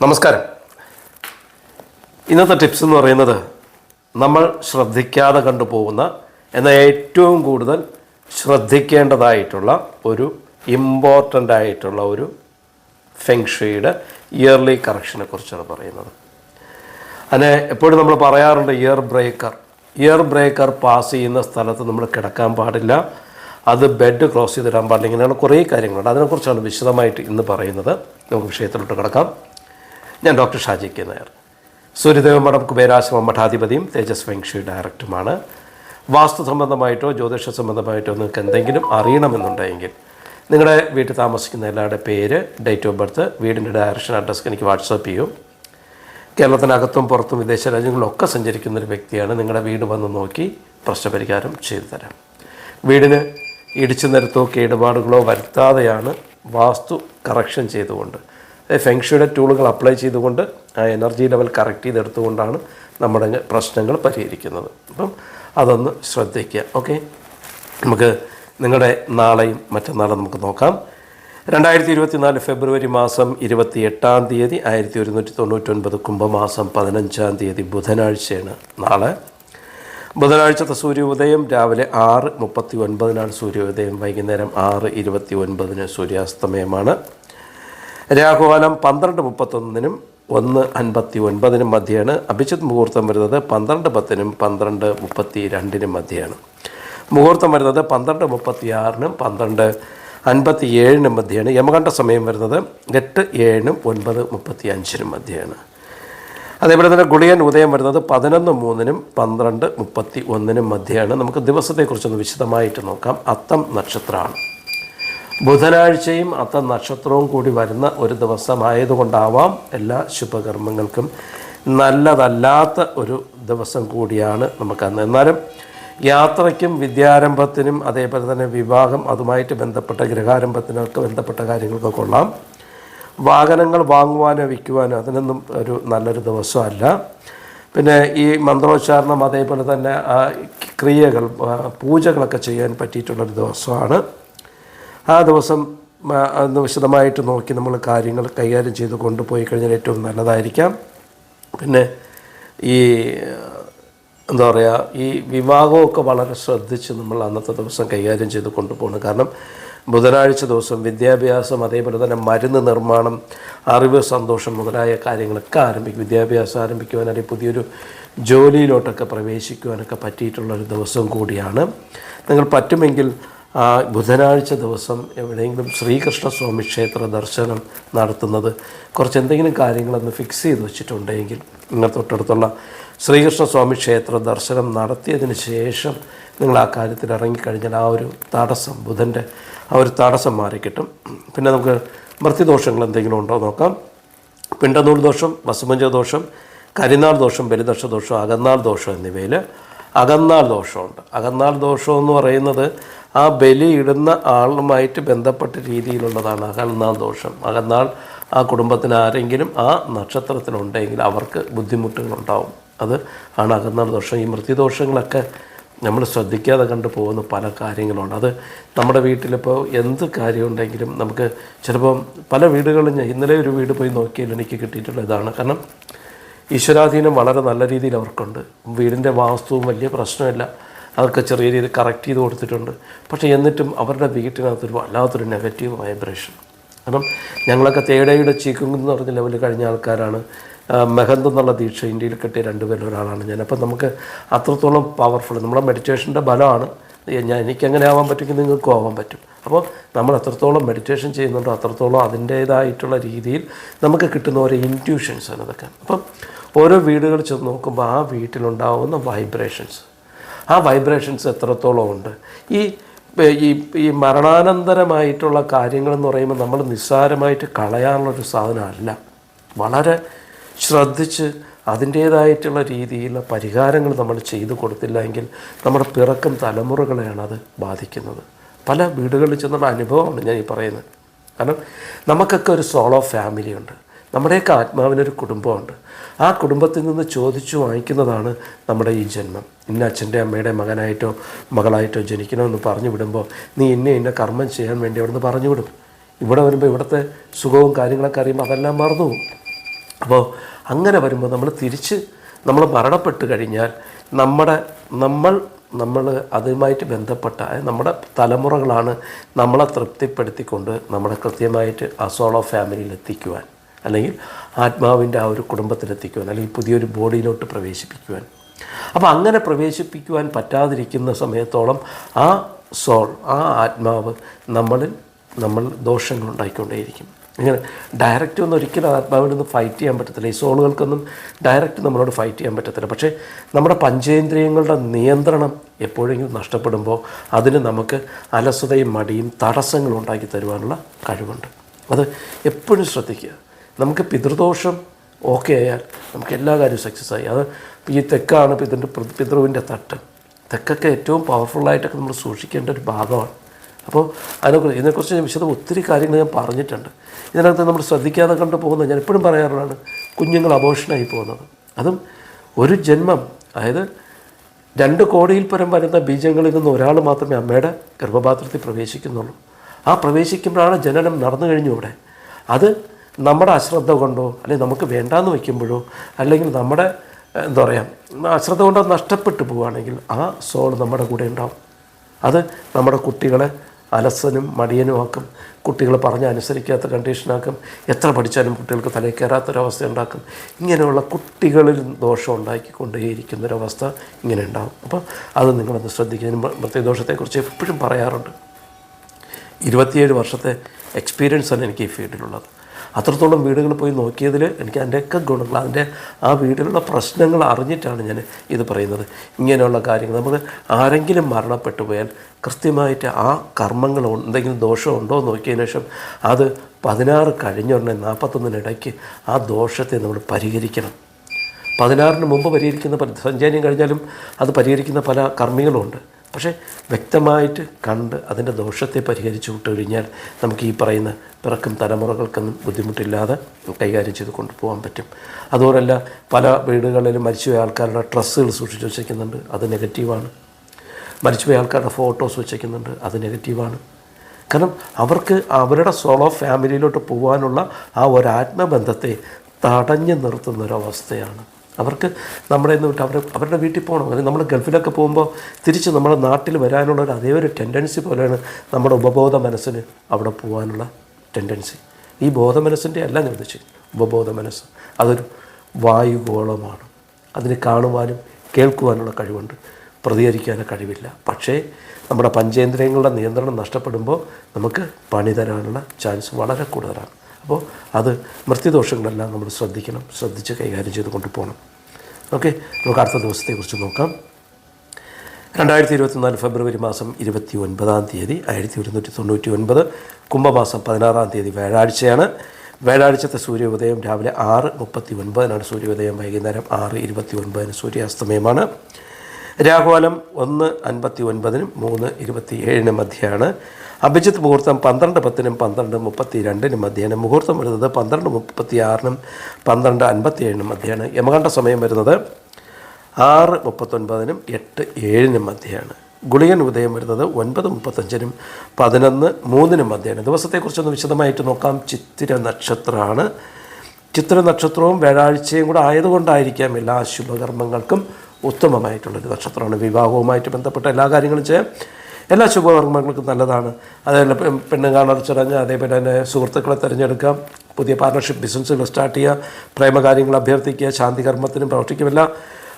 നമസ്കാരം. ഇന്നത്തെ ടിപ്സ് എന്ന് പറയുന്നത് നമ്മൾ ശ്രദ്ധിക്കാതെ കണ്ടുപോകുന്ന എന്നാൽ ഏറ്റവും കൂടുതൽ ശ്രദ്ധിക്കേണ്ടതായിട്ടുള്ള ഒരു ഇമ്പോർട്ടന്റ് ആയിട്ടുള്ള ഒരു ഫെങ്ഷയുടെ ഇയർലി കറക്ഷനെ കുറിച്ചാണ് പറയുന്നത്. അതിനെ എപ്പോഴും നമ്മൾ പറയാറുണ്ട് year breaker year breaker pass ചെയ്യുന്ന സ്ഥലത്ത് നമ്മൾ കിടക്കാൻ പാടില്ല. അത് ബെഡ് ക്ലോസ് ചെയ്തിടാൻ പാടില്ല. ഇങ്ങനെയുള്ള കുറേ കാര്യങ്ങളുണ്ട്. അതിനെക്കുറിച്ചാണ് വിശദമായിട്ട് ഇന്ന് പറയുന്നത്. നമുക്ക് വിഷയത്തിലോട്ട് കിടക്കാം. ഞാൻ ഡോക്ടർ ഷാജി കെ നായർ. സൂര്യദേവ മഠം കുബേരാശ്രമം മഠാധിപതിയും തേജസ് വെങ്ഷി ഡയറക്ടറുമാണ്. വാസ്തു സംബന്ധമായിട്ടോ ജ്യോതിഷ സംബന്ധമായിട്ടോ നിങ്ങൾക്ക് എന്തെങ്കിലും അറിയണമെന്നുണ്ടെങ്കിൽ നിങ്ങളുടെ വീട്ടിൽ താമസിക്കുന്ന എല്ലാവരുടെ പേര് ഡേറ്റ് ഓഫ് ബർത്ത് വീടിന്റെ ഡയറക്ഷൻ അഡ്രസ്സ് എനിക്ക് വാട്സാപ്പ് ചെയ്യും. കേരളത്തിനകത്തും പുറത്തും വിദേശ രാജ്യങ്ങളിലൊക്കെ സഞ്ചരിക്കുന്ന ഒരു വ്യക്തിയാണ് നിങ്ങളുടെ വീട് വന്ന് നോക്കി പ്രശ്നപരിഹാരം ചെയ്തു തരാം. വീടിന് ഇടിച്ചു നിരത്തോ കേടുപാടുകളോ വരുത്താതെയാണ് വാസ്തു കറക്ഷൻ ചെയ്തുകൊണ്ട് ഫെങ്ഷയുടെ ടൂളുകൾ അപ്ലൈ ചെയ്തുകൊണ്ട് ആ എനർജി ലെവൽ കറക്റ്റ് ചെയ്തെടുത്തുകൊണ്ടാണ് നമ്മുടെ പ്രശ്നങ്ങൾ പരിഹരിക്കുന്നത്. അപ്പം അതൊന്ന് ശ്രദ്ധിക്കുക. ഓക്കെ നമുക്ക് നിങ്ങളുടെ നാളെയും മറ്റന്നാളും നമുക്ക് നോക്കാം. രണ്ടായിരത്തി ഇരുപത്തിനാല് ഫെബ്രുവരി മാസം ഇരുപത്തി എട്ടാം തീയതി ആയിരത്തി ഒരുന്നൂറ്റി തൊണ്ണൂറ്റൊൻപത് കുംഭമാസം പതിനഞ്ചാം തീയതി ബുധനാഴ്ചയാണ് നാളെ. ബുധനാഴ്ചത്തെ സൂര്യോദയം രാവിലെ ആറ് മുപ്പത്തി ഒൻപതിനാണ് സൂര്യോദയം. വൈകുന്നേരം ആറ് ഇരുപത്തി ഒൻപതിന് സൂര്യാസ്തമയമാണ്. രാഹുകാലം പന്ത്രണ്ട് മുപ്പത്തൊന്നിനും ഒന്ന് അൻപത്തി ഒൻപതിനും മധ്യയാണ് അഭിജിത് മുഹൂർത്തം വരുന്നത് പന്ത്രണ്ട് പത്തിനും പന്ത്രണ്ട് മുപ്പത്തി രണ്ടിനും മധ്യയാണ് മുഹൂർത്തം വരുന്നത് പന്ത്രണ്ട് മുപ്പത്തി ആറിനും പന്ത്രണ്ട് അൻപത്തി ഏഴിനും മധ്യയാണ് യമകണ്ഠ സമയം വരുന്നത് എട്ട് ഏഴിനും ഒൻപത് മുപ്പത്തി അഞ്ചിനും മധ്യയാണ് അതേപോലെ തന്നെ ഗുളിയൻ ഉദയം വരുന്നത് പതിനൊന്ന് മൂന്നിനും പന്ത്രണ്ട് മുപ്പത്തി ഒന്നിനും മധ്യയാണ് നമുക്ക് ദിവസത്തെക്കുറിച്ചൊന്ന് വിശദമായിട്ട് നോക്കാം. അത്തം നക്ഷത്രമാണ് ബുധനാഴ്ചയും അത്ത നക്ഷത്രവും കൂടി വരുന്ന ഒരു ദിവസമായതുകൊണ്ടാവാം എല്ലാ ശുഭകർമ്മങ്ങൾക്കും നല്ലതല്ലാത്ത ഒരു ദിവസം കൂടിയാണ് നമുക്കന്ന്. എന്നാലും യാത്രയ്ക്കും വിദ്യാരംഭത്തിനും അതേപോലെ തന്നെ വിവാഹം അതുമായിട്ട് ബന്ധപ്പെട്ട ഗൃഹാരംഭത്തിനൊക്കെ ബന്ധപ്പെട്ട കാര്യങ്ങൾക്ക് കൊള്ളാം. വാഹനങ്ങൾ വാങ്ങുവാനോ വിൽക്കുവാനോ അതിനൊന്നും ഒരു നല്ലൊരു ദിവസമല്ല. പിന്നെ ഈ മന്ത്രോച്ചാരണം അതേപോലെ തന്നെ ക്രിയകൾ പൂജകളൊക്കെ ചെയ്യാൻ പറ്റിയിട്ടുള്ളൊരു ദിവസമാണ്. ആ ദിവസം അന്ന് വിശദമായിട്ട് നോക്കി നമ്മൾ കാര്യങ്ങൾ കൈകാര്യം ചെയ്ത് കൊണ്ടുപോയി കഴിഞ്ഞാൽ ഏറ്റവും നല്ലതായിരിക്കാം. പിന്നെ ഈ എന്താ പറയുക ഈ വിവാഹമൊക്കെ വളരെ ശ്രദ്ധിച്ച് നമ്മൾ അന്നത്തെ ദിവസം കൈകാര്യം ചെയ്ത് കൊണ്ടുപോകണം. കാരണം ബുധനാഴ്ച ദിവസം വിദ്യാഭ്യാസം അതേപോലെ തന്നെ മരുന്ന് നിർമ്മാണം അറിവ് സന്തോഷം മുതലായ കാര്യങ്ങളൊക്കെ ആരംഭിക്കും. വിദ്യാഭ്യാസം ആരംഭിക്കുവാൻ അല്ലെങ്കിൽ പുതിയൊരു ജോലിയിലോട്ടൊക്കെ പ്രവേശിക്കുവാനൊക്കെ പറ്റിയിട്ടുള്ളൊരു ദിവസം കൂടിയാണ്. നിങ്ങൾ പറ്റുമെങ്കിൽ ആ ബുധനാഴ്ച ദിവസം എവിടെയെങ്കിലും ശ്രീകൃഷ്ണസ്വാമി ക്ഷേത്ര ദർശനം നടത്തുന്നത് കുറച്ച് എന്തെങ്കിലും കാര്യങ്ങളൊന്ന് ഫിക്സ് ചെയ്ത് വെച്ചിട്ടുണ്ടെങ്കിൽ നിങ്ങൾ തൊട്ടടുത്തുള്ള ശ്രീകൃഷ്ണസ്വാമി ക്ഷേത്ര ദർശനം നടത്തിയതിന് ശേഷം നിങ്ങൾ ആ കാര്യത്തിൽ ഇറങ്ങിക്കഴിഞ്ഞാൽ ആ ഒരു തടസ്സം ബുധന്റെ ആ ഒരു തടസ്സം മാറിക്കിട്ടും. പിന്നെ നമുക്ക് മൃത്യുദോഷങ്ങൾ എന്തെങ്കിലും ഉണ്ടോ നോക്കാം. പിണ്ടനൂൽ ദോഷം വസുമഞ്ച ദോഷം കരിനാൾ ദോഷം ബലിദോഷ ദോഷം അകന്നാൾ ദോഷം എന്നിവയിൽ അകന്നാൾ ദോഷമുണ്ട്. അകന്നാൾ ദോഷം എന്ന് പറയുന്നത് ആ ബലി ഇടുന്ന ആളുമായിട്ട് ബന്ധപ്പെട്ട രീതിയിലുള്ളതാണ് അകന്നാൾ ദോഷം. അകന്നാൾ ആ കുടുംബത്തിന് ആരെങ്കിലും ആ നക്ഷത്രത്തിലുണ്ടെങ്കിൽ അവർക്ക് ബുദ്ധിമുട്ടുകളുണ്ടാവും. അത് ആണ് അകന്നാൾ ദോഷം. ഈ മൃത്യുദോഷങ്ങളൊക്കെ നമ്മൾ ശ്രദ്ധിക്കാതെ കണ്ടു പോകുന്ന പല കാര്യങ്ങളുണ്ട്. അത് നമ്മുടെ വീട്ടിലിപ്പോൾ എന്ത് കാര്യമുണ്ടെങ്കിലും നമുക്ക് ചിലപ്പം പല വീടുകളും ഞാൻ ഇന്നലെ ഒരു വീട് പോയി നോക്കിയാൽ എനിക്ക് കിട്ടിയിട്ടുള്ള ഇതാണ്. കാരണം ഈശ്വരാധീനം വളരെ നല്ല രീതിയിൽ അവർക്കുണ്ട്. വീടിന്റെ വാസ്തുവും വലിയ പ്രശ്നമില്ല. അതൊക്കെ ചെറിയ രീതിയിൽ കറക്റ്റ് ചെയ്ത് കൊടുത്തിട്ടുണ്ട്. പക്ഷേ എന്നിട്ടും അവരുടെ വീട്ടിനകത്തൊരു വല്ലാത്തൊരു നെഗറ്റീവ് വൈബ്രേഷൻ കാരണം ഞങ്ങളൊക്കെ തേടയുടെ ചീക്കും എന്ന് പറഞ്ഞ ലെവലിൽ കഴിഞ്ഞ ആൾക്കാരാണ്. മെഹന്ത് എന്നുള്ള ദീക്ഷ ഇന്ത്യയിൽ കിട്ടിയ രണ്ടുപേരിൽ ഒരാളാണ് ഞാൻ. അപ്പം നമുക്ക് അത്രത്തോളം പവർഫുൾ നമ്മുടെ മെഡിറ്റേഷന്റെ ബലമാണ്. ഞാൻ എനിക്കെങ്ങനെ ആവാൻ പറ്റുമെങ്കിൽ നിങ്ങൾക്കും ആവാൻ പറ്റും. അപ്പോൾ നമ്മൾ എത്രത്തോളം മെഡിറ്റേഷൻ ചെയ്യുന്നുണ്ടോ അത്രത്തോളം അതിന്റേതായിട്ടുള്ള രീതിയിൽ നമുക്ക് കിട്ടുന്ന ഓരോ ഇന്റ്യൂഷൻസ് ആണ് ഇതൊക്കെ അപ്പം ഓരോ വീടുകൾ ചെന്ന് നോക്കുമ്പോൾ ആ വീട്ടിലുണ്ടാവുന്ന വൈബ്രേഷൻസ് ആ വൈബ്രേഷൻസ് എത്രത്തോളം ഉണ്ട്? ഈ ഈ ഈ മരണാനന്തരമായിട്ടുള്ള കാര്യങ്ങളെന്ന് പറയുമ്പോൾ നമ്മൾ നിസ്സാരമായിട്ട് കളയാനുള്ളൊരു സാധനമല്ല. വളരെ ശ്രദ്ധിച്ച് അതിന്റേതായിട്ടുള്ള രീതിയിലുള്ള പരിഹാരങ്ങൾ നമ്മൾ ചെയ്തു കൊടുത്തില്ല എങ്കിൽ നമ്മുടെ പിറക്കും തലമുറകളെയാണ് അത് ബാധിക്കുന്നത്. പല വീടുകളിൽ ചെന്നുള്ള അനുഭവമാണ് ഞാൻ ഈ പറയുന്നത്. കാരണം നമുക്കൊക്കെ ഒരു സോളോ ഫാമിലി ഉണ്ട്. നമ്മുടെയൊക്കെ ആത്മാവിനൊരു കുടുംബമുണ്ട്. ആ കുടുംബത്തിൽ നിന്ന് ചോദിച്ചു വാങ്ങിക്കുന്നതാണ് നമ്മുടെ ഈ ജന്മം. ഇന്ന അച്ഛന്റെ അമ്മയുടെ മകനായിട്ടോ മകളായിട്ടോ ജനിക്കണമെന്ന് പറഞ്ഞു വിടുമ്പോൾ നീ ഇന്നെ ഇന്ന കർമ്മം ചെയ്യാൻ വേണ്ടി അവിടുന്ന് പറഞ്ഞു വിടും. ഇവിടെ വരുമ്പോൾ ഇവിടുത്തെ സുഖവും കാര്യങ്ങളൊക്കെ അറിയുമ്പോൾ അതെല്ലാം മറന്നു പോകും. അപ്പോൾ അങ്ങനെ വരുമ്പോൾ നമ്മൾ തിരിച്ച് നമ്മൾ മരണപ്പെട്ട് കഴിഞ്ഞാൽ നമ്മുടെ നമ്മൾ നമ്മൾ അതുമായിട്ട് ബന്ധപ്പെട്ട നമ്മുടെ തലമുറകളാണ് നമ്മളെ തൃപ്തിപ്പെടുത്തിക്കൊണ്ട് നമ്മളെ കൃത്യമായിട്ട് അസോളോ സോളോ ഫാമിലിയിൽ എത്തിക്കുവാൻ. അല്ലെങ്കിൽ ആത്മാവിന്റെ ആ ഒരു കുടുംബത്തിലെത്തിക്കുവാൻ അല്ലെങ്കിൽ പുതിയൊരു ബോഡിയിലോട്ട് പ്രവേശിപ്പിക്കുവാൻ. അപ്പോൾ അങ്ങനെ പ്രവേശിപ്പിക്കുവാൻ പറ്റാതിരിക്കുന്ന സമയത്തോളം ആ സോൾ ആ ആത്മാവ് നമ്മളിൽ നമ്മൾ ദോഷങ്ങൾ ഉണ്ടായിക്കൊണ്ടേയിരിക്കും. ഇങ്ങനെ ഡയറക്റ്റ് ഒന്നും ഒരിക്കലും ആത്മാവിൽ നിന്ന് ഫൈറ്റ് ചെയ്യാൻ പറ്റത്തില്ല. ഈ സോളുകൾക്കൊന്നും ഡയറക്റ്റ് നമ്മളോട് ഫൈറ്റ് ചെയ്യാൻ പറ്റത്തില്ല. പക്ഷേ നമ്മുടെ പഞ്ചേന്ദ്രിയങ്ങളുടെ നിയന്ത്രണം എപ്പോഴെങ്കിലും നഷ്ടപ്പെടുമ്പോൾ അതിന് നമുക്ക് അലസതയും മടിയും തടസ്സങ്ങളും ഉണ്ടാക്കി തരുവാനുള്ള കഴിവുണ്ട്. അത് എപ്പോഴും ശ്രദ്ധിക്കുക. നമുക്ക് പിതൃദോഷം ഓക്കെ ആയാൽ നമുക്ക് എല്ലാ കാര്യവും സക്സസ് ആയി. അത് ഈ തെക്കാണ് പിതൃ പിതൃവിന്റെ തട്ട്. തെക്കൊക്കെ ഏറ്റവും പവർഫുള്ളായിട്ടൊക്കെ നമ്മൾ സൂക്ഷിക്കേണ്ട ഒരു ഭാഗമാണ്. അപ്പോൾ അതിനെക്കുറിച്ച് ഇതിനെക്കുറിച്ച് ഞാൻ വിശദം ഒത്തിരി കാര്യങ്ങൾ ഞാൻ പറഞ്ഞിട്ടുണ്ട്. ഇതിനകത്ത് നമ്മൾ ശ്രദ്ധിക്കാതെ കണ്ടു പോകുന്നത് ഞാൻ എപ്പോഴും പറയാറുള്ളതാണ് കുഞ്ഞുങ്ങൾ അബോഷനായി പോകുന്നത്. അതും ഒരു ജന്മം അതായത് രണ്ട് കോടിയിൽ പരം വരുന്ന ബീജങ്ങളിൽ നിന്ന് ഒരാൾ മാത്രമേ അമ്മയുടെ ഗർഭപാത്രത്തിൽ പ്രവേശിക്കുന്നുള്ളൂ. ആ പ്രവേശിക്കുമ്പോഴാണ് ജനനം നടന്നു കഴിഞ്ഞു ഇവിടെ. അത് നമ്മുടെ അശ്രദ്ധ കൊണ്ടോ അല്ലെങ്കിൽ നമുക്ക് വേണ്ടാന്ന് വയ്ക്കുമ്പോഴോ അല്ലെങ്കിൽ നമ്മുടെ എന്താ പറയുക അശ്രദ്ധ കൊണ്ടോ നഷ്ടപ്പെട്ടു പോവുകയാണെങ്കിൽ ആ സോൾ നമ്മുടെ കൂടെ ഉണ്ടാവും. അത് നമ്മുടെ കുട്ടികളെ അലസനും മടിയനും ആക്കും. കുട്ടികളെ പറഞ്ഞ് അനുസരിക്കാത്ത കണ്ടീഷനാക്കും എത്ര പഠിച്ചാലും കുട്ടികൾക്ക് തലയിൽ കയറാത്തൊരവസ്ഥ ഉണ്ടാക്കും. ഇങ്ങനെയുള്ള കുട്ടികളിൽ ദോഷം ഉണ്ടാക്കിക്കൊണ്ടേയിരിക്കുന്നൊരവസ്ഥ ഇങ്ങനെ ഉണ്ടാവും. അപ്പോൾ അത് നിങ്ങളൊന്ന് ശ്രദ്ധിക്കുക. പ്രത്യദോഷത്തെക്കുറിച്ച് എപ്പോഴും പറയാറുണ്ട്. ഇരുപത്തിയേഴ് വർഷത്തെ എക്സ്പീരിയൻസാണ് എനിക്ക് ഈ ഫീൽഡിലുള്ളത് അത്രത്തോളം വീടുകൾ പോയി നോക്കിയതിൽ എനിക്ക് അതിന്റെയൊക്കെ ഗുണങ്ങൾ അതിന്റെ ആ വീട്ടിലുള്ള പ്രശ്നങ്ങൾ അറിഞ്ഞിട്ടാണ് ഞാൻ ഇത് പറയുന്നത്. ഇങ്ങനെയുള്ള കാര്യങ്ങൾ. നമ്മൾ ആരെങ്കിലും മരണപ്പെട്ടു പോയാൽ കൃത്യമായിട്ട് ആ കർമ്മങ്ങൾ എന്തെങ്കിലും ദോഷമുണ്ടോ നോക്കിയതിന് ശേഷം അത് പതിനാറ് കഴിഞ്ഞുടനെ നാൽപ്പത്തൊന്നിനിടയ്ക്ക് ആ ദോഷത്തെ നമ്മൾ പരിഹരിക്കണം. പതിനാറിന് മുമ്പ് പരിഹരിക്കുന്ന പല സഞ്ചാരം കഴിഞ്ഞാലും അത് പരിഹരിക്കുന്ന പല കർമ്മികളുമുണ്ട് പക്ഷേ വ്യക്തമായിട്ട് കണ്ട് അതിന്റെ ദോഷത്തെ പരിഹരിച്ചു വിട്ട് കഴിഞ്ഞാൽ നമുക്ക് ഈ പറയുന്ന പിറക്കും തലമുറകൾക്കൊന്നും ബുദ്ധിമുട്ടില്ലാതെ കൈകാര്യം ചെയ്ത് കൊണ്ടുപോകാൻ പറ്റും. അതുപോലല്ല പല വീടുകളിലും മരിച്ചുപോയ ആൾക്കാരുടെ ഡ്രസ്സുകൾ സൂക്ഷിച്ച് വച്ചേക്കുന്നുണ്ട് അത് നെഗറ്റീവാണ്. മരിച്ചുപോയ ആൾക്കാരുടെ ഫോട്ടോസ് വെച്ചേക്കുന്നുണ്ട് അത് നെഗറ്റീവാണ്. കാരണം അവർക്ക് അവരുടെ സോളോ ഫാമിലിയിലോട്ട് പോകാനുള്ള ആ ഒരു ആത്മബന്ധത്തെ തടഞ്ഞു നിർത്തുന്ന ഒരവസ്ഥയാണ് അവർക്ക് നമ്മുടെ നിന്ന് വിട്ട് അവർ അവരുടെ വീട്ടിൽ പോകണം. അല്ലെങ്കിൽ നമ്മൾ ഗൾഫിലൊക്കെ പോകുമ്പോൾ തിരിച്ച് നമ്മുടെ നാട്ടിൽ വരാനുള്ള ഒരു അതേ ഒരു ടെൻഡൻസി പോലെയാണ് നമ്മുടെ ഉപബോധ മനസ്സിന് അവിടെ പോകാനുള്ള ടെൻഡൻസി ഈ ബോധ മനസ്സിന്റെ അല്ല ഞാൻ ഉപബോധ മനസ്സ്. അതൊരു വായുഗോളമാണ്. അതിന് കാണുവാനും കേൾക്കുവാനുള്ള കഴിവുണ്ട്. പ്രതികരിക്കാനും കഴിവില്ല. പക്ഷേ നമ്മുടെ പഞ്ചേന്ദ്രിയങ്ങളുടെ നിയന്ത്രണം നഷ്ടപ്പെടുമ്പോൾ നമുക്ക് പണി തരാനുള്ള ചാൻസ് വളരെ കൂടുതലാണ്. അപ്പോൾ അത് മൃത്യുദോഷങ്ങളെല്ലാം നമ്മൾ ശ്രദ്ധിക്കണം ശ്രദ്ധിച്ച് കൈകാര്യം ചെയ്ത് കൊണ്ടുപോകണം. ഓക്കെ നമുക്ക് അടുത്ത ദിവസത്തെക്കുറിച്ച് നോക്കാം. രണ്ടായിരത്തി ഇരുപത്തിനാല് ഫെബ്രുവരി മാസം ഇരുപത്തി ഒൻപതാം തീയതി ആയിരത്തി ഒരുന്നൂറ്റി തൊണ്ണൂറ്റി ഒൻപത് കുംഭമാസം പതിനാറാം തീയതി വ്യാഴാഴ്ചയാണ്. വ്യാഴാഴ്ചത്തെ സൂര്യോദയം രാവിലെ ആറ് മുപ്പത്തി ഒൻപതിനാണ് സൂര്യോദയം വൈകുന്നേരം ആറ് ഇരുപത്തി ഒൻപതിന് സൂര്യാസ്തമയമാണ്. രാഹുകാലം ഒന്ന് അൻപത്തി ഒൻപതിനും മൂന്ന് ഇരുപത്തി ഏഴിന് മധ്യയാണ് അഭിജിത്ത് മുഹൂർത്തം പന്ത്രണ്ട് പത്തിനും പന്ത്രണ്ട് മുപ്പത്തി രണ്ടിനും മധ്യേന മുഹൂർത്തം വരുന്നത് പന്ത്രണ്ട് മുപ്പത്തി ആറിനും പന്ത്രണ്ട് അൻപത്തി ഏഴിനും മധ്യയാണ് യമകണ്ഠ സമയം വരുന്നത് ആറ് മുപ്പത്തൊൻപതിനും എട്ട് ഏഴിനും മധ്യയാണ് ഗുളികൻ ഉദയം വരുന്നത് ഒൻപത് മുപ്പത്തഞ്ചിനും പതിനൊന്ന് മൂന്നിനും മധ്യയാണ് ദിവസത്തെക്കുറിച്ചൊന്ന് വിശദമായിട്ട് നോക്കാം. ചിത്തിര നക്ഷത്രമാണ്. ചിത്ര നക്ഷത്രവും വ്യാഴാഴ്ചയും കൂടെ ആയതുകൊണ്ടായിരിക്കാം എല്ലാ ശുഭകർമ്മങ്ങൾക്കും ഉത്തമമായിട്ടുള്ളൊരു നക്ഷത്രമാണ്. വിവാഹവുമായിട്ട് ബന്ധപ്പെട്ട എല്ലാ കാര്യങ്ങളും ചെയ്യാം. എല്ലാ ശുഭകർമ്മങ്ങൾക്കും നല്ലതാണ്. അതേപോലെ പെണ്ണ് കാണാൻ ചടങ്ങ് അതേപോലെ തന്നെ സുഹൃത്തുക്കളെ തിരഞ്ഞെടുക്കാം. പുതിയ പാർട്ണർഷിപ്പ് ബിസിനസ്സുകൾ സ്റ്റാർട്ട് ചെയ്യുക. പ്രേമകാര്യങ്ങൾ അഭ്യർത്ഥിക്കുക. ശാന്തികർമ്മത്തിനും പ്രവർത്തിക്കുമില്ല.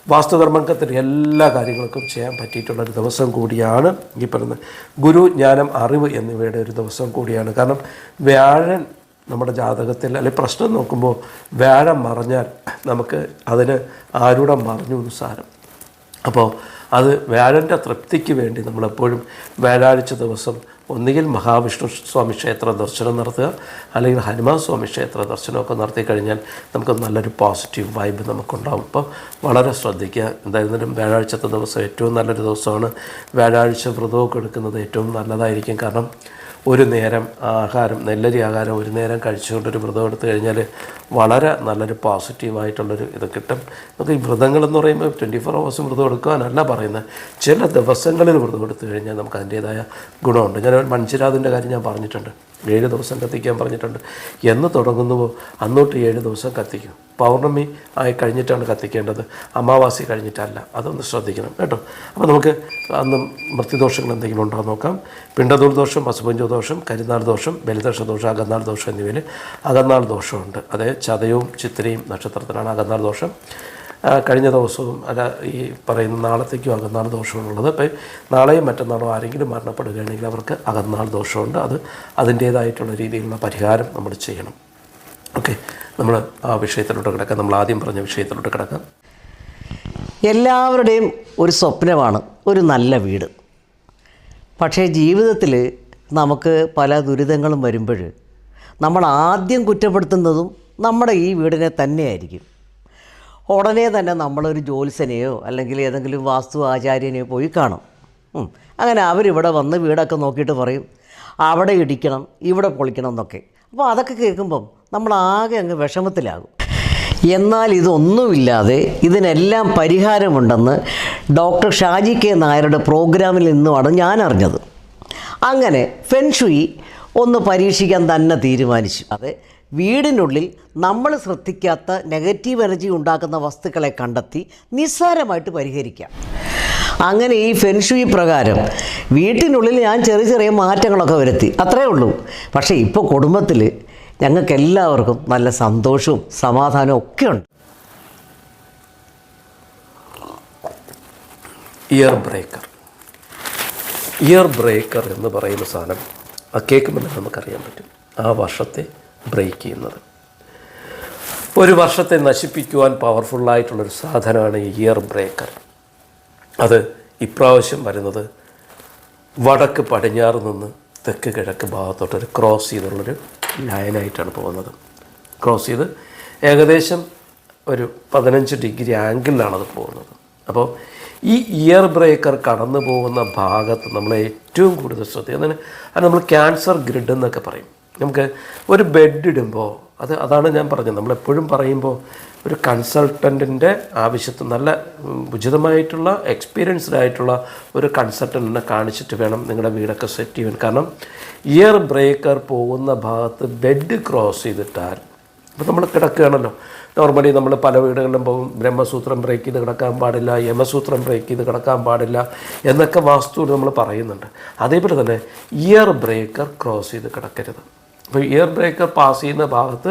വാസ്തുകർമ്മത്തിന് എല്ലാ കാര്യങ്ങൾക്കും ചെയ്യാൻ പറ്റിയിട്ടുള്ളൊരു ദിവസം കൂടിയാണ് ഈ പറയുന്നത് ഗുരു ജ്ഞാനം അറിവ് എന്നിവയുടെ ഒരു ദിവസം കൂടിയാണ്. കാരണം വ്യാഴൻ നമ്മുടെ ജാതകത്തിൽ അല്ലെങ്കിൽ പ്രശ്നം നോക്കുമ്പോൾ വ്യാഴം മറഞ്ഞാൽ നമുക്ക് അതിന് ആരുടെ മറഞ്ഞു എന്ന് സാരം. അപ്പോൾ അത് വ്യാഴന്റെ തൃപ്തിക്ക് വേണ്ടി നമ്മളെപ്പോഴും വ്യാഴാഴ്ച ദിവസം ഒന്നുകിൽ മഹാവിഷ്ണു സ്വാമി ക്ഷേത്ര ദർശനം നടത്തുക അല്ലെങ്കിൽ ഹനുമാൻ സ്വാമി ക്ഷേത്ര ദർശനമൊക്കെ നടത്തി കഴിഞ്ഞാൽ നമുക്ക് നല്ലൊരു പോസിറ്റീവ് വൈബ് നമുക്കുണ്ടാകും അപ്പോൾ വളരെ ശ്രദ്ധിക്കുക എന്തായിരുന്നാലും വ്യാഴാഴ്ചത്തെ ദിവസം ഏറ്റവും നല്ലൊരു ദിവസമാണ്. വ്യാഴാഴ്ച വ്രതമൊക്കെ എടുക്കുന്നത് ഏറ്റവും നല്ലതായിരിക്കും. കാരണം ഒരു നേരം ആഹാരം നെല്ലരി ആഹാരം ഒരു നേരം കഴിച്ചുകൊണ്ടൊരു വ്രതം എടുത്തു കഴിഞ്ഞാൽ വളരെ നല്ലൊരു പോസിറ്റീവായിട്ടുള്ളൊരു ഇത് കിട്ടും. നമുക്ക് ഈ വ്രതങ്ങളെന്ന് പറയുമ്പോൾ ട്വന്റി ഫോർ അവേഴ്സും വ്രതം എടുക്കാനല്ല പറയുന്നത്. ചില ദിവസങ്ങളിൽ വ്രതം എടുത്തു കഴിഞ്ഞാൽ നമുക്ക് അതിന്റേതായ ഗുണമുണ്ട്. ഞാൻ മൺചിരാതിന്റെ കാര്യം ഞാൻ പറഞ്ഞിട്ടുണ്ട്. ഏഴ് ദിവസം കത്തിക്കാൻ പറഞ്ഞിട്ടുണ്ട്. എന്ന് തുടങ്ങുന്നുവോ? അന്നോട്ട് ഏഴ് ദിവസം കത്തിക്കും. പൗർണമി ആയി കഴിഞ്ഞിട്ടാണ് കത്തിക്കേണ്ടത്. അമാവാസി കഴിഞ്ഞിട്ടല്ല. അതൊന്ന് ശ്രദ്ധിക്കണം കേട്ടോ. അപ്പോൾ നമുക്ക് അന്ന് മൃത്യുദോഷങ്ങൾ എന്തെങ്കിലും ഉണ്ടോ നോക്കാം. പിണ്ടതൂർ ദോഷം അസുപഞ്ചോ ദോഷം കരിനാൾ ദോഷം ബലിദോഷ ദോഷം അകന്നാൾ ദോഷം എന്നിവയിൽ അകന്നാൾ ദോഷമുണ്ട്. അതേ ചതയവും ചിത്രയും നക്ഷത്രത്തിലാണ് അകന്നാൾ ദോഷം. കഴിഞ്ഞ ദിവസവും അല്ല ഈ പറയുന്ന നാളത്തേക്കും അകന്നാൾ ദോഷമുള്ളത്. അപ്പോൾ നാളെയും മറ്റന്നാളോ ആരെങ്കിലും മരണപ്പെടുകയാണെങ്കിൽ അവർക്ക് അകന്നാൾ ദോഷമുണ്ട്. അത് അതിന്റേതായിട്ടുള്ള രീതിയിലുള്ള പരിഹാരം നമ്മൾ ചെയ്യണം. ഓക്കെ. നമ്മൾ ആ വിഷയത്തിലോട്ട് കിടക്കാം. നമ്മൾ ആദ്യം പറഞ്ഞ വിഷയത്തിലോട്ട് കിടക്കാം. എല്ലാവരുടെയും ഒരു സ്വപ്നമാണ് ഒരു നല്ല വീട്. പക്ഷേ ജീവിതത്തിൽ നമുക്ക് പല ദുരിതങ്ങളും വരുമ്പോൾ നമ്മൾ ആദ്യം കുറ്റപ്പെടുത്തുന്നതും നമ്മുടെ ഈ വീടിനെ തന്നെയായിരിക്കും. ഉടനെ തന്നെ നമ്മളൊരു ജ്യോത്സ്യനെയോ അല്ലെങ്കിൽ ഏതെങ്കിലും വാസ്തു ആചാര്യനെയോ പോയി കാണും. അങ്ങനെ അവരിവിടെ വന്ന് വീടൊക്കെ നോക്കിയിട്ട് പറയും അവിടെ ഇടിക്കണം ഇവിടെ പൊളിക്കണം എന്നൊക്കെ. അപ്പോൾ അതൊക്കെ കേൾക്കുമ്പം നമ്മൾ ആകെ അങ്ങ് വിഷമത്തിലാകും. എന്നാൽ ഇതൊന്നുമില്ലാതെ ഇതിനെല്ലാം പരിഹാരമുണ്ടെന്ന് ഡോക്ടർ ഷാജി കെ നായരുടെ പ്രോഗ്രാമിൽ നിന്നുമാണ് ഞാൻ അറിഞ്ഞത്. അങ്ങനെ ഫെൻഷുയി ഒന്ന് പരീക്ഷിക്കാൻ തന്നെ തീരുമാനിച്ചു. അതെ വീടിനുള്ളിൽ നമ്മൾ ശ്രദ്ധിക്കാത്ത നെഗറ്റീവ് എനർജി ഉണ്ടാക്കുന്ന വസ്തുക്കളെ കണ്ടെത്തി നിസ്സാരമായിട്ട് പരിഹരിക്കാം. അങ്ങനെ ഈ ഫെൻഷുയി പ്രകാരം വീട്ടിനുള്ളിൽ ഞാൻ ചെറിയ ചെറിയ മാറ്റങ്ങളൊക്കെ വരുത്തി. അത്രേ ഉള്ളൂ. പക്ഷേ ഇപ്പോൾ കുടുംബത്തിൽ ഞങ്ങൾക്ക് എല്ലാവർക്കും നല്ല സന്തോഷവും സമാധാനവും ഒക്കെ ഉണ്ട്. ഇയർ ബ്രേക്കർ ഇയർ ബ്രേക്കർ എന്ന് പറയുന്ന സാധനം ആ കേൾക്കുമ്പോൾ നമുക്കറിയാൻ പറ്റും. ആ വർഷത്തെ ബ്രേക്ക് ചെയ്യുന്നത്. ഒരു വർഷത്തെ നശിപ്പിക്കുവാൻ പവർഫുള്ളായിട്ടുള്ളൊരു സാധനമാണ് ഇയർ ബ്രേക്കർ. അത് ഇപ്രാവശ്യം വരുന്നത് വടക്ക് പടിഞ്ഞാറ് നിന്ന് തെക്ക് കിഴക്ക് ഭാഗത്തോട്ടൊരു ക്രോസ് ചെയ്തുള്ളൊരു ലൈനായിട്ടാണ് പോകുന്നത്. ക്രോസ് ചെയ്ത് ഏകദേശം ഒരു പതിനഞ്ച് ഡിഗ്രി ആംഗിളിലാണത് പോകുന്നത്. അപ്പോൾ ഈ ഇയർ ബ്രേക്കർ കടന്നു പോകുന്ന ഭാഗത്ത് നമ്മൾ ഏറ്റവും കൂടുതൽ ശ്രദ്ധിക്കുക അത് നമ്മൾ ക്യാൻസർ ഗ്രിഡ് എന്നൊക്കെ പറയും. നമുക്ക് ഒരു ബെഡ് ഇടുമ്പോൾ അത് അതാണ് ഞാൻ പറഞ്ഞത്. നമ്മളെപ്പോഴും പറയുമ്പോൾ ഒരു കൺസൾട്ടന്റിന്റെ ആവശ്യത്തിൽ നല്ല ഉചിതമായിട്ടുള്ള എക്സ്പീരിയൻസ്ഡ് ആയിട്ടുള്ള ഒരു കൺസൾട്ടന്റിനെ കാണിച്ചിട്ട് വേണം നിങ്ങളുടെ വീടൊക്കെ സെറ്റ് ചെയ്യാൻ കാരണം ഇയർ ബ്രേക്കർ പോകുന്ന ഭാഗത്ത് ബെഡ് ക്രോസ് ചെയ്തിട്ടാൽ അപ്പോൾ നമ്മൾ കിടക്കുകയാണല്ലോ. നോർമലി നമ്മൾ പല വീടുകളിലും പോകും. ബ്രഹ്മസൂത്രം ബ്രേക്ക് ചെയ്ത് കിടക്കാൻ പാടില്ല യമസൂത്രം ബ്രേക്ക് ചെയ്ത് കിടക്കാൻ പാടില്ല എന്നൊക്കെ വാസ്തുവിൽ നമ്മൾ പറയുന്നുണ്ട്. അതേപോലെ തന്നെ ഇയർ ബ്രേക്കർ ക്രോസ് ചെയ്ത് കിടക്കരുത്. അപ്പോൾ ഇയർ ബ്രേക്കർ പാസ് ചെയ്യുന്ന ഭാഗത്ത്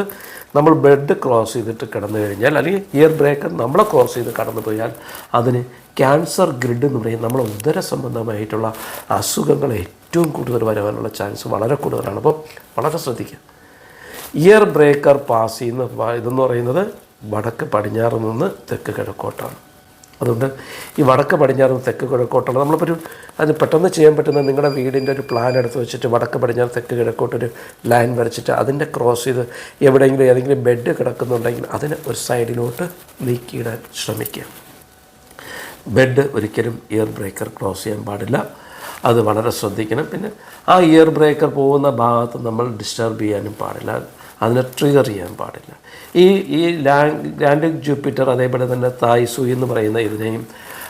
നമ്മൾ ബെഡ് ക്രോസ് ചെയ്തിട്ട് കിടന്നു കഴിഞ്ഞാൽ അല്ലെങ്കിൽ ഇയർ ബ്രേക്കർ നമ്മളെ ക്രോസ് ചെയ്ത് കടന്നു പോയാൽ അതിന് ക്യാൻസർ ഗ്രിഡ് എന്ന് പറയും. നമ്മളെ ഉദര സംബന്ധമായിട്ടുള്ള അസുഖങ്ങൾ ഏറ്റവും കൂടുതൽ വരാനുള്ള ചാൻസ് വളരെ കൂടുതലാണ്. അപ്പോൾ വളരെ ശ്രദ്ധിക്കുക. ഇയർ ബ്രേക്കർ പാസ് ചെയ്യുന്ന ഇതെന്ന് പറയുന്നത് വടക്ക് പടിഞ്ഞാറ് നിന്ന് തെക്ക് കിഴക്കോട്ടാണ്. അതുകൊണ്ട് ഈ വടക്ക് പടിഞ്ഞാറും തെക്ക് കിഴക്കോട്ടുള്ള നമ്മളിപ്പോൾ ഒരു അത് പെട്ടെന്ന് ചെയ്യാൻ പറ്റുന്ന നിങ്ങളുടെ വീടിന്റെ ഒരു പ്ലാൻ എടുത്ത് വെച്ചിട്ട് വടക്ക് പടിഞ്ഞാറ് തെക്ക് കിഴക്കോട്ടൊരു ലൈൻ വരച്ചിട്ട് അതിന്റെ ക്രോസ് ചെയ്ത് എവിടെയെങ്കിലും ഏതെങ്കിലും ബെഡ് കിടക്കുന്നുണ്ടെങ്കിൽ അതിന് ഒരു സൈഡിലോട്ട് നീക്കിയിടാൻ ശ്രമിക്കുക. ബെഡ് ഒരിക്കലും ഇയർ ബ്രേക്കർ ക്രോസ് ചെയ്യാൻ പാടില്ല. അത് വളരെ ശ്രദ്ധിക്കണം. പിന്നെ ആ ഇയർ ബ്രേക്കർ പോകുന്ന ഭാഗത്ത് നമ്മൾ ഡിസ്റ്റർബ് ചെയ്യാനും പാടില്ല. അതിനെ ട്രിഗർ ചെയ്യാൻ പാടില്ല. ഈ ഈ ലാൻഡ് ജൂപ്പിറ്റർ അതേപോലെ തന്നെ തായ്സു എന്ന് പറയുന്ന ഇതിനെയും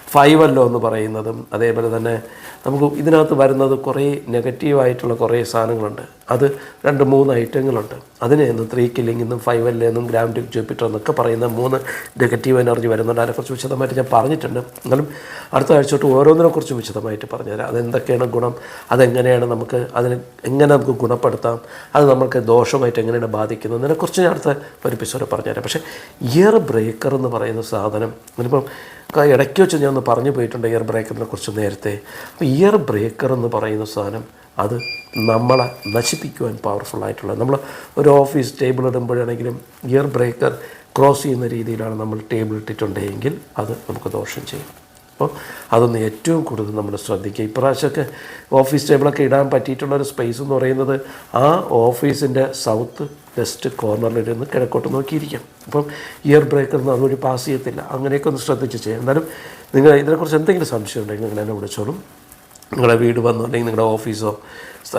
ഫൈവല്ലോ എന്ന് പറയുന്നതും അതേപോലെ തന്നെ നമുക്ക് ഇതിനകത്ത് വരുന്നത് കുറേ നെഗറ്റീവായിട്ടുള്ള കുറേ സാധനങ്ങളുണ്ട്. അത് രണ്ട് മൂന്ന് ഐറ്റങ്ങളുണ്ട്. അതിനെ ഒന്ന് ത്രീ കില്ലിംഗ് എന്നും ഫൈവ് എൽ എന്നും ഗ്രാൻഡ് ജൂപ്പിറ്റർ എന്നൊക്കെ പറയുന്ന മൂന്ന് നെഗറ്റീവ് എനർജി വരുന്നുണ്ട്. അതിനെക്കുറിച്ച് വിശദമായിട്ട് ഞാൻ പറഞ്ഞിട്ടുണ്ട്. എന്നാലും അടുത്ത ആഴ്ച തൊട്ട് ഓരോന്നിനെക്കുറിച്ച് വിശദമായിട്ട് പറഞ്ഞുതരാം. അതെന്തൊക്കെയാണ് ഗുണം? അതെങ്ങനെയാണ് നമുക്ക് അതിന് എങ്ങനെ നമുക്ക് ഗുണപ്പെടുത്താം? അത് നമുക്ക് ദോഷമായിട്ട് എങ്ങനെയാണ് ബാധിക്കുന്നത്? അതിനെക്കുറിച്ച് ഞാൻ അടുത്ത ഒരു എപ്പിസോഡ് പറഞ്ഞുതരാം. പക്ഷേ ഇയർ ബ്രേക്കർ എന്ന് പറയുന്ന സാധനം ഇതിപ്പം ക- ഇടയ്ക്ക് വെച്ച് ഞാൻ ഒന്ന് പറഞ്ഞു പോയിട്ടുണ്ട് ഇയർ ബ്രേക്കറിനെ കുറിച്ച് നേരത്തെ. അപ്പോൾ ഇയർ ബ്രേക്കർ എന്ന് പറയുന്ന സാധനം അത് നമ്മളെ നശിപ്പിക്കുവാൻ പവർഫുൾ ആയിട്ടുള്ള നമ്മൾ ഒരു ഓഫീസ് ടേബിൾ ഇടുമ്പോഴാണെങ്കിലും ഇയർ ബ്രേക്കർ ക്രോസ് ചെയ്യുന്ന രീതിയിലാണ് നമ്മൾ ടേബിൾ ഇട്ടിട്ടുണ്ടെങ്കിൽ അത് നമുക്ക് ദോഷം ചെയ്യും. അപ്പോൾ അതൊന്ന് ഏറ്റവും കൂടുതൽ നമ്മൾ ശ്രദ്ധിക്കുക. ഇപ്രാവശ്യമൊക്കെ ഓഫീസ് ടേബിളൊക്കെ ഇടാൻ പറ്റിയിട്ടുള്ള ഒരു സ്പേസ് എന്ന് പറയുന്നത് ആ ഓഫീസിന്റെ സൗത്ത് വെസ്റ്റ് കോർണറിലിരുന്ന് കിഴക്കോട്ട് നോക്കിയിരിക്കാം. അപ്പം ഇയർ ബ്രേക്കർ അതുവഴി പാസ് ചെയ്യത്തില്ല. അങ്ങനെയൊക്കെ ഒന്ന് ശ്രദ്ധിച്ച് ചെയ്യാം. എന്നാലും നിങ്ങൾ ഇതിനെക്കുറിച്ച് എന്തെങ്കിലും സംശയം ഉണ്ടെങ്കിൽ നിങ്ങൾ എന്നെ വിളിച്ചോളും. നിങ്ങളുടെ വീട് വന്നു അല്ലെങ്കിൽ നിങ്ങളുടെ ഓഫീസോ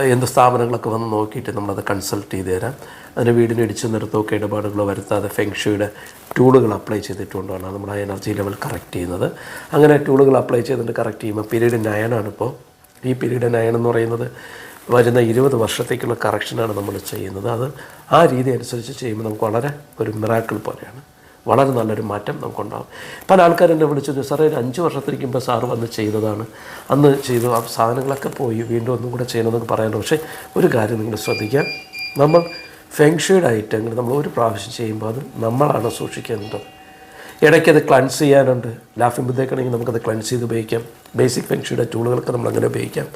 എന്ത് സ്ഥാപനങ്ങളൊക്കെ വന്ന് നോക്കിയിട്ട് നമ്മളത് കൺസൾട്ട് ചെയ്ത് തരാം. അതിന് വീടിന് ഇടിച്ചു നിർത്തമൊക്കെ ഇടപാടുകളോ വരുത്താതെ ഫെങ്ഷയുടെ ടൂളുകൾ അപ്ലൈ ചെയ്തിട്ടുകൊണ്ടാണ് നമ്മുടെ എനർജി ലെവൽ കറക്റ്റ് ചെയ്യുന്നത്. അങ്ങനെ ടൂളുകൾ അപ്ലൈ ചെയ്തിട്ട് കറക്റ്റ് ചെയ്യുമ്പോൾ പീരീഡ് നയനാണ് ഇപ്പോൾ. ഈ പീരീഡ് നയൻ എന്ന് പറയുന്നത് വരുന്ന ഇരുപത് വർഷത്തേക്കുള്ള കറക്ഷനാണ് നമ്മൾ ചെയ്യുന്നത്. അത് ആ രീതി അനുസരിച്ച് ചെയ്യുമ്പോൾ നമുക്ക് വളരെ ഒരു മിറാക്കിൾ പോലെയാണ്. വളരെ നല്ലൊരു മാറ്റം നമുക്കുണ്ടാകും പല ആൾക്കാരും എന്നെ വിളിച്ചു സാറേ അഞ്ച് വർഷത്തിരിക്കുമ്പോൾ സാറ് വന്ന് ചെയ്തതാണ്. അന്ന് ചെയ്തു ആ സാധനങ്ങളൊക്കെ പോയി വീണ്ടും ഒന്നും കൂടെ ചെയ്യണമെന്നൊക്കെ പറയാനുണ്ട്. പക്ഷേ ഒരു കാര്യം നിങ്ങൾ ശ്രദ്ധിക്കുക. നമ്മൾ ഫെങ്ഷയുടെ ഐറ്റങ്ങൾ നമ്മൾ ഒരു പ്രാവശ്യം ചെയ്യുമ്പോൾ അത് നമ്മളാണ് സൂക്ഷിക്കേണ്ടത്. ഇടയ്ക്ക് അത് ക്ലൻസ് ചെയ്യാനുണ്ട്. ലാഫിംഗ് ബുദ്ധേക്കാണെങ്കിൽ നമുക്കത് ക്ലൻസ് ചെയ്ത് ഉപയോഗിക്കാം. ബേസിക് ഫെങ്ഷയുടെ ടൂളുകളൊക്കെ നമ്മൾ അങ്ങനെ ഉപയോഗിക്കാം.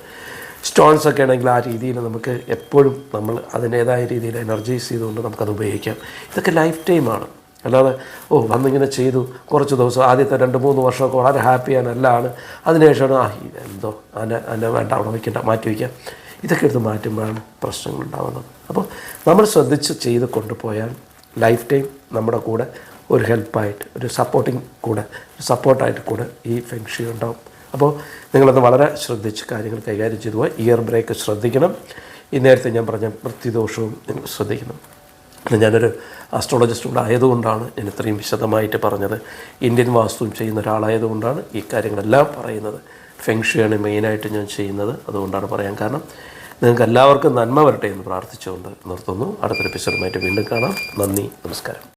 സ്റ്റോൺസ് ഒക്കെ ആണെങ്കിൽ ആ രീതിയിൽ നമുക്ക് എപ്പോഴും നമ്മൾ അതിന്റേതായ രീതിയിൽ എനർജൈസ് ചെയ്തുകൊണ്ട് നമുക്കത് ഉപയോഗിക്കാം. ഇതൊക്കെ ലൈഫ് ടൈമാണ് അല്ലാതെ ഓ വന്നിങ്ങനെ ചെയ്തു കുറച്ച് ദിവസം ആദ്യത്തെ രണ്ട് മൂന്ന് വർഷമൊക്കെ വളരെ ഹാപ്പിയാണ് എല്ലാമാണ്. അതിനുശേഷമാണ് ആ എന്തോ അന്നെ അന്നെ വേണ്ട അവിടെ വയ്ക്കണ്ട മാറ്റി വയ്ക്കാം. ഇതൊക്കെ എടുത്ത് മാറ്റുമ്പോഴാണ് പ്രശ്നങ്ങൾ ഉണ്ടാകുന്നത്. അപ്പോൾ നമ്മൾ ശ്രദ്ധിച്ച് ചെയ്ത് കൊണ്ടുപോയാൽ ലൈഫ് ടൈം നമ്മുടെ കൂടെ ഒരു ഹെൽപ്പായിട്ട് ഒരു സപ്പോർട്ടിങ് കൂടെ സപ്പോർട്ടായിട്ട് കൂടെ ഈ ഫെങ്ഷി ഉണ്ടാവും. അപ്പോൾ നിങ്ങളത് വളരെ ശ്രദ്ധിച്ച് കാര്യങ്ങൾ കൈകാര്യം ചെയ്തു പോയി ഇയർ ബ്രേക്ക് ശ്രദ്ധിക്കണം. ഈ നേരത്തെ ഞാൻ പറഞ്ഞ വൃത്തിദോഷവും നിങ്ങൾ ശ്രദ്ധിക്കണം. ഞാനൊരു ആസ്ട്രോളജിസ്റ്റ് കൂടെ ആയതുകൊണ്ടാണ് ഞാൻ ഇത്രയും വിശദമായിട്ട് പറഞ്ഞത്. ഇന്ത്യൻ വാസ്തുവും ചെയ്യുന്ന ഒരാളായതുകൊണ്ടാണ് ഈ കാര്യങ്ങളെല്ലാം പറയുന്നത്. ഫെങ്ഷിയാണ് മെയിനായിട്ട് ഞാൻ ചെയ്യുന്നത്. അതുകൊണ്ടാണ് പറയാൻ കാരണം. നിങ്ങൾക്ക് എല്ലാവർക്കും നന്മ വരട്ടെ എന്ന് പ്രാർത്ഥിച്ചുകൊണ്ട് നിർത്തുന്നു. അടുത്തൊരു എപ്പിസോഡുമായിട്ട് വീണ്ടും കാണാം. നന്ദി നമസ്കാരം.